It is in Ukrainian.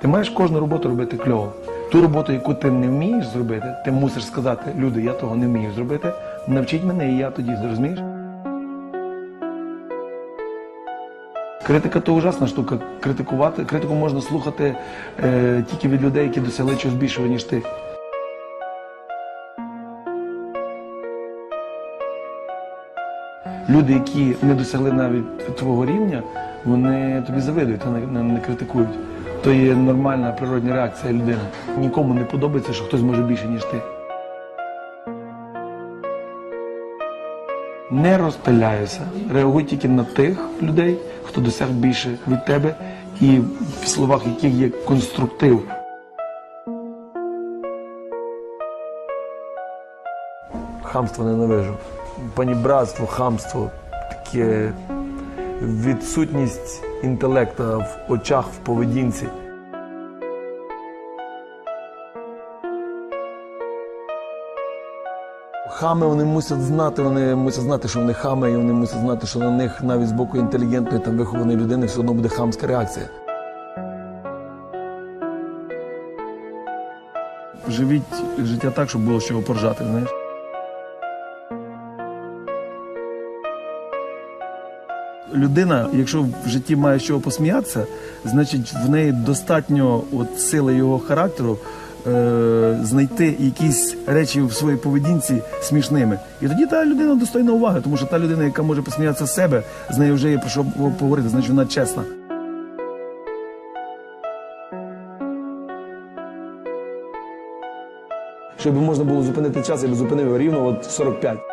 Ти маєш кожну роботу робити кльово. Ту роботу, яку ти не вмієш зробити, ти мусиш сказати, люди, я того не вмію зробити. Навчіть мене, і я тоді зрозумієш. Критика то ужасна штука. Критикувати. Критику можна слухати е, тільки від людей, які досягли чогось більшого, ніж ти. Люди, які не досягли навіть твого рівня, вони тобі завидують, а не, не, критикують. То є нормальна природня реакція людини. Нікому не подобається, що хтось може більше, ніж ти. Не розпиляйся. Реагуй тільки на тих людей, хто досяг більше від тебе, і в словах яких є конструктив. Хамство ненавижу. Панібратство, хамство, таке відсутність інтелекта в очах, в поведінці. Хами вони мусять знати, вони мусять знати, що вони хами, і вони мусять знати, що на них навіть з боку інтелігентної та вихованої людини все одно буде хамська реакція. Живіть життя так, щоб було з чого поржати, знаєш. Людина, якщо в житті має з чого посміятися, значить в неї достатньо от сили його характеру е, знайти якісь речі в своїй поведінці смішними. І тоді та людина достойна уваги, тому що та людина, яка може посміятися з себе, з нею вже є про що поговорити, значить вона чесна. Щоб можна було зупинити час, я б зупинив рівно от 45.